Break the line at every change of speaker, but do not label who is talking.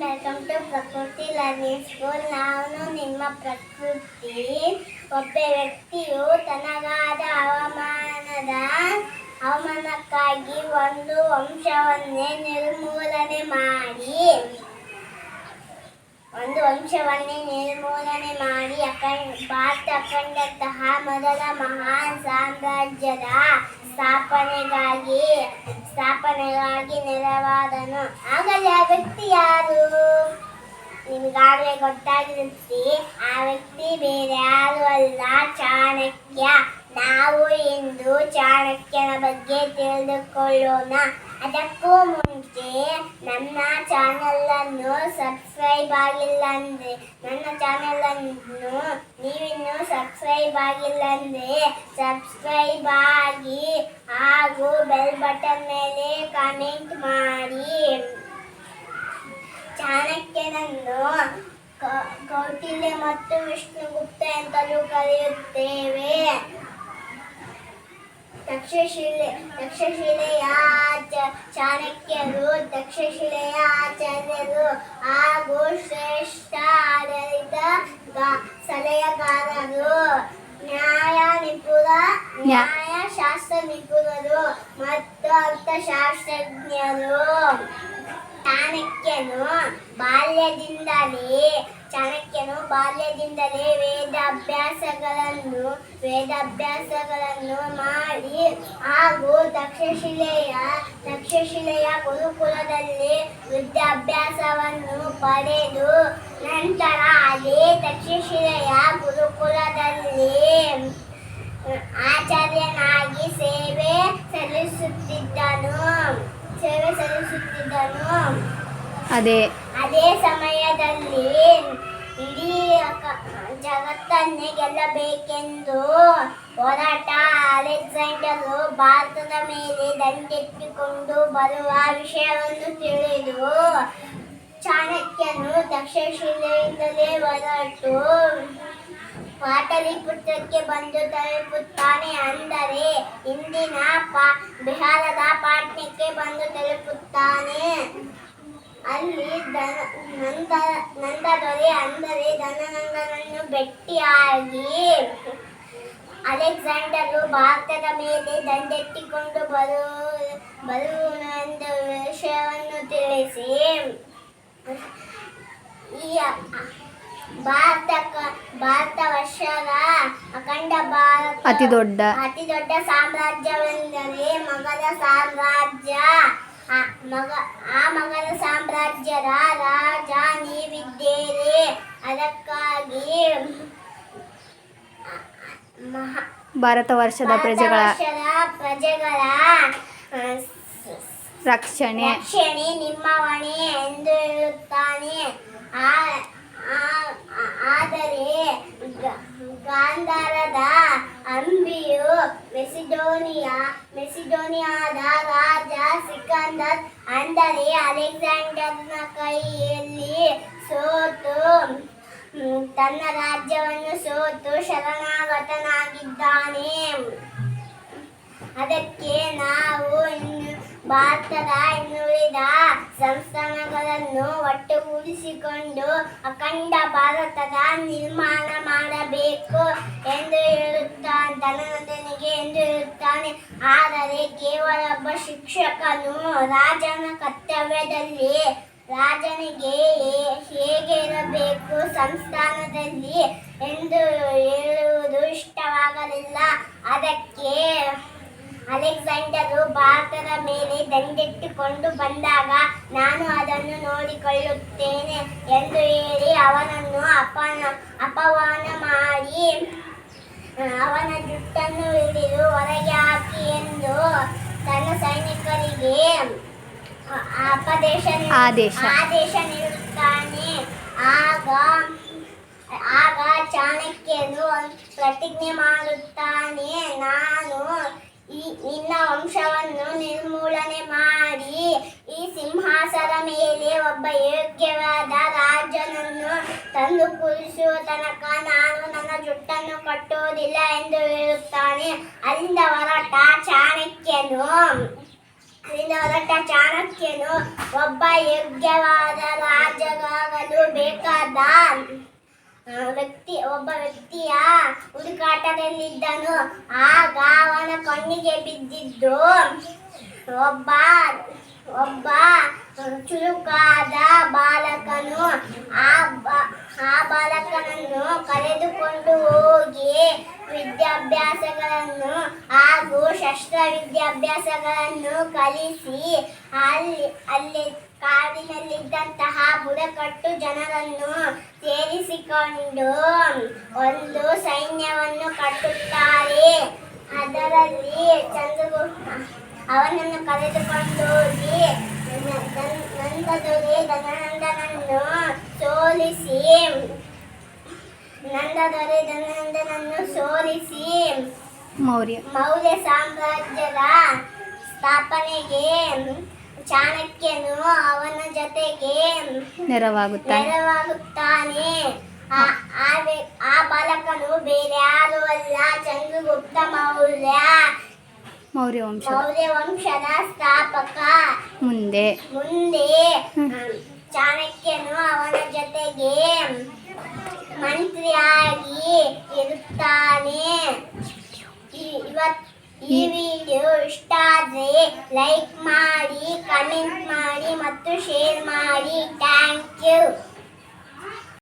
Welcome to Prakruthi learning school ನಾನು ನಿಮ್ಮ ಪ್ರಕೃತಿ, ಒಬ್ಬ ವ್ಯಕ್ತಿಯು ತನಗಾದ ಹವಾಮಾನದ ಹವಾಮಾನಕ್ಕಾಗಿ ಒಂದು ವಂಶವನ್ನೇ ನಿರ್ಮೂಲನೆ ಮಾಡಿ. ಒಂದು ವಂಶವನ್ನೇ ನಿರ್ಮೂಲನೆ ಮಾಡಿ ಅಖಂಡ, ಭಾರತ ಅಖಂಡಂತಹ ಮೊದಲ ಮಹಾನ್ ಸಾಮ್ರಾಜ್ಯದ ಸ್ಥಾಪನೆಗಾಗಿ ಸ್ಥಾಪನೆಗಾಗಿ ನೆರವಾದನು. ಆಗಲೇ ಆ ವ್ಯಕ್ತಿ ಯಾರು? ನಿಮ್ಗಾಗಲೇ ಗೊತ್ತಾಗಿರುತ್ತೆ, ಆ ವ್ಯಕ್ತಿ ಬೇರೆ ಯಾರು ಅಲ್ಲ. ಚಾಣಕ್ಯ. ನಾವು ಇಂದು ಚಾಣಕ್ಯನ ಬಗ್ಗೆ ತಿಳಿದುಕೊಳ್ಳೋಣ. ಅದಕ್ಕೂ ಮುಂಚೆ ನನ್ನ ಚಾನೆಲ್ ಅನ್ನು ಸಬ್ಸ್ಕ್ರೈಬ್ ಆಗಿಲ್ಲ ಅಂದ್ರೆ, ನನ್ನ ಚಾನೆಲ್ ಅನ್ನು ನೀವಿನ್ನು ಸಬ್ಸ್ಕ್ರೈಬ್ ಆಗಿಲ್ಲ ಅಂದ್ರೆ ಸಬ್ಸ್ಕ್ರೈಬ್ ಆಗಿ ಹಾಗೂ ಬೆಲ್ ಬಟನ್ ಮೇಲೆ ಕಾಮೆಂಟ್ ಮಾಡಿ. ಚಾಣಕ್ಯನನ್ನು ಕೌಟಿಲ್ಯ ಮತ್ತು ವಿಷ್ಣುಗುಪ್ತ ಅಂತಲೂ ಕರೆಯುತ್ತೇವೆ. ತಕ್ಷಶಿಲೆ ತಕ್ಷಶಿಲೆಯ ಆಚ- ಚಾಣಕ್ಯರು ತಕ್ಷಶಿಲೆಯ ಆಚಾರ್ಯರು ಹಾಗೂ ಶ್ರೇಷ್ಠ ಆಡಳಿತ ಸಲಹೆಗಾರರು ನ್ಯಾಯ ನಿಪುಣ
ನ್ಯಾ-
ನ್ಯಾಯಶಾಸ್ತ್ರ ನಿಪುಣರು ಮತ್ತು ಅರ್ಥಶಾಸ್ತ್ರಜ್ಞರು. ಚಾಣಕ್ಯನು ಬಾಲ್ಯದಿಂದಲೇ ಚಾಣಕ್ಯನು ಬಾಲ್ಯದಿಂದಲೇ ವೇದಾಭ್ಯಾಸಗಳನ್ನು ವೇದಾಭ್ಯಾಸಗಳನ್ನು ಮಾಡಿ. ಹಾಗೂ ತಕ್ಷಶಿಲೆಯ ತಕ್ಷಶಿಲೆಯ ಗುರುಕುಲದಲ್ಲಿ ವಿದ್ಯಾಭ್ಯಾಸವನ್ನು ಪಡೆದು ನಂತರ ಅದೇ ತಕ್ಷಶಿಲೆಯ ಗುರುಕುಲದಲ್ಲಿ ಆಚಾರ್ಯನಾಗಿ ಸೇವೆ ಸಲ್ಲಿಸುತ್ತಿದ್ದನು. ಸೇವೆ ಸಲ್ಲಿಸುತ್ತಿದ್ದನು.
ಅದೇ.
ಅದೇ ಸಮಯದಲ್ಲಿ ಇಡೀ ಜಗತ್ತನ್ನೇ ಗೆಲ್ಲಬೇಕೆಂದು ಹೋರಾಟ ಅಲೆಕ್ಸಾಂಡರು ಭಾರತದ ಮೇಲೆ ದಂಡೆತ್ತಿಕೊಂಡು ಬರುವ ವಿಷಯವನ್ನು ತಿಳಿದು ಚಾಣಕ್ಯನು ತಕ್ಷಶಿಲೆಯಿಂದಲೇ ಹೊರಟು ಪಾಟಲಿಪುತ್ರಕ್ಕೆ ಬಂದು ತಲುಪುತ್ತಾನೆ ಅಂದರೆ ಇಂದಿನ ಪಾ ಬಿಹಾರದ ಪಾಟ್ನಕ್ಕೆ ಬಂದು ತಲುಪುತ್ತಾನೆ. ಅಲ್ಲಿ ದನ ನಂದ ನಂದದೊರೆ ಅಂದರೆ ದನನಂದನನ್ನು ಭೇಟಿಯಾಗಿ ಅಲೆಕ್ಸಾಂಡರು ಭಾರತದ ಮೇಲೆ ದಂಡೆತ್ತಿಕೊಂಡು ಬರು ಬರುವನೆಂದು ವಿಷಯವನ್ನು ತಿಳಿಸಿ. ಈ ಭಾರತ ಭಾರತ ವರ್ಷದ ಅಖಂಡ ಭಾರತ
ಅತಿ ದೊಡ್ಡ
ಅತಿ ದೊಡ್ಡ ಸಾಮ್ರಾಜ್ಯವೆಂದರೆ ಮಗಧ ಸಾಮ್ರಾಜ್ಯ. ಆ ಮಗ ಆ ಮಗನ ಸಾಮ್ರಾಜ್ಯದ ರಾಜ ನೀವಿದ್ದೀರಿ ಅದಕ್ಕಾಗಿ
ಭಾರತ ವರ್ಷದ ಪ್ರಜೆಗಳ
ಪ್ರಜೆಗಳ
ರಕ್ಷಣೆ.
ರಕ್ಷಣೆ ನಿಮ್ಮ ಹೊಣೆ ಎಂದು ಹೇಳುತ್ತಾನೆ. ಆದರೆ ಗಾಂಧಾರದ ಅಂಬಿಯು ಮೆಸಿಡೋನಿಯಾ ಮೆಸಿಡೋನಿಯಾದ ಸಿಕಂದರ್ ಅಂದರೆ ಅಲೆಕ್ಸಾಂಡರ್ನ ಕೈಯಲ್ಲಿ ಸೋತು ತನ್ನ ರಾಜ್ಯವನ್ನು ಸೋತು ಶರಣಾಗತನಾಗಿದ್ದಾನೆ. ಅದಕ್ಕೆ ನಾವು ಭಾರತದ ಇನ್ನುಳಿದ ಸಂಸ್ಥಾನಗಳನ್ನು ಒಟ್ಟುಗೂಡಿಸಿಕೊಂಡು ಅಖಂಡ ಭಾರತದ ನಿರ್ಮಾಣ ಮಾಡಬೇಕು ಎಂದು ಹೇಳುತ್ತಾನೆ ಧನಂಜನಿಗೆ ಎಂದು ಹೇಳುತ್ತಾನೆ. ಆದರೆ ಕೇವಲ ಒಬ್ಬ ಶಿಕ್ಷಕನು ರಾಜನ ಕರ್ತವ್ಯದಲ್ಲಿ ರಾಜನಿಗೆ ಹೇಗೆ ಇರಬೇಕು ಸಂಸ್ಥಾನದಲ್ಲಿ ಎಂದು ಹೇಳುವುದು ಇಷ್ಟವಾಗಲಿಲ್ಲ. ಅದಕ್ಕೆ ಅಲೆಕ್ಸಾಂಡರು ಭಾರತದ ಮೇಲೆ ದಂಡೆಟ್ಟುಕೊಂಡು ಬಂದಾಗ ನಾನು ಅದನ್ನು ನೋಡಿಕೊಳ್ಳುತ್ತೇನೆ ಎಂದು ಹೇಳಿ ಅವನನ್ನು ಅಪನ ಅಪವಾನ ಮಾಡಿ ಅವನ ಜುಟ್ಟನ್ನು ಹಿಡಿದು ಹೊರಗೆ ಹಾಕಿ ಎಂದು ತನ್ನ ಸೈನಿಕರಿಗೆ ಅಪದೇಶ
ಆದೇಶ.
ಆದೇಶ ನೀಡುತ್ತಾನೆ ಆಗ ಆಗ ಚಾಣಕ್ಯನು ಪ್ರತಿಜ್ಞೆ ಮಾಡುತ್ತಾನೆ ನಾನು ನಿನ್ನ ವಂಶವನ್ನು ನಿರ್ಮೂಲನೆ ಮಾಡಿ ಈ ಸಿಂಹಾಸನ ಮೇಲೆ ಒಬ್ಬ ಯೋಗ್ಯವಾದ ರಾಜನನ್ನು ತಂದು ಕೂರಿಸುವ ತನಕ ನಾನು ನನ್ನ ಜುಟ್ಟನ್ನು ಕಟ್ಟುವುದಿಲ್ಲ ಎಂದು ಹೇಳುತ್ತಾನೆ. ಅಲ್ಲಿಂದ ಹೊರಟ ಚಾಣಕ್ಯನು ಅಲ್ಲಿಂದ ಹೊರಟ ಚಾಣಕ್ಯನು ಒಬ್ಬ ಯೋಗ್ಯವಾದ ರಾಜಗಾಗಲು ಆ, ವ್ಯಕ್ತಿ, ಒಬ್ಬ ವ್ಯಕ್ತಿಯ ಹುಡುಕಾಟದಲ್ಲಿದ್ದನು. ಆಗ ಅವನ ಕಣ್ಣಿಗೆ ಬಿದ್ದಿದ್ದು ಒಬ್ಬ ಒಬ್ಬ ಚುರುಕಾದ ಬಾಲಕನು. ಆ ಆ ಬಾಲಕನನ್ನು ಕರೆದುಕೊಂಡು ಹೋಗಿ ವಿದ್ಯಾಭ್ಯಾಸಗಳನ್ನು ಹಾಗೂ ಶಸ್ತ್ರ ವಿದ್ಯಾಭ್ಯಾಸಗಳನ್ನು ಕಲಿಸಿ ಅಲ್ಲಿ ಅಲ್ಲಿ ಕಾಡಿನಲ್ಲಿದ್ದಂತಹ ಬುಡಕಟ್ಟು ಜನರನ್ನು ಸೇರಿಸಿಕೊಂಡು ಒಂದು ಸೈನ್ಯವನ್ನು ಕಟ್ಟುತ್ತಾರೆ. ಅದರಲ್ಲಿ ಚಂದ್ರಗುಪ್ತ ಅವನನ್ನು ಕರೆದುಕೊಂಡು ಹೋಗಿ ನಂದದೊರೆ ಧನನಂದನನ್ನು ಸೋಲಿಸಿ ನಂದದೊರೆ ಧನನಂದನನ್ನು ಸೋಲಿಸಿ
ಮೌರ್ಯ.
ಮೌರ್ಯ ಸಾಮ್ರಾಜ್ಯದ ಸ್ಥಾಪನೆಗೆ ಚಾಣಕ್ಯನು ಅವನ ಜೊತೆಗೆ
ನೆರವಾಗುತ್ತಾನೆ.
ನೆರವಾಗುತ್ತಾನೆ. ಆ- ಬಾಲಕನು ಬೇರೆ ಯಾರು ಅಲ್ಲ. ಚಂದ್ರಗುಪ್ತ ಮೌರ್ಯ
ಮೌರ್ಯ ವಂಶ
ಮೌರ್ಯ ವಂಶದ ಸ್ಥಾಪಕ.
ಮುಂದೆ.
ಮುಂದೆ ಚಾಣಕ್ಯನು ಅವನ ಜೊತೆಗೆ ಮಂತ್ರಿಯಾಗಿ ಇರುತ್ತಾನೆ. ಈ- ಇವತ್ ಈ ವಿಡಿಯೋ ಇಷ್ಟ ಆದರೆ ಲೈಕ್ ಮಾಡಿ ಕಮೆಂಟ್ ಮಾಡಿ ಮತ್ತು ಶೇರ್ ಮಾಡಿ. Thank you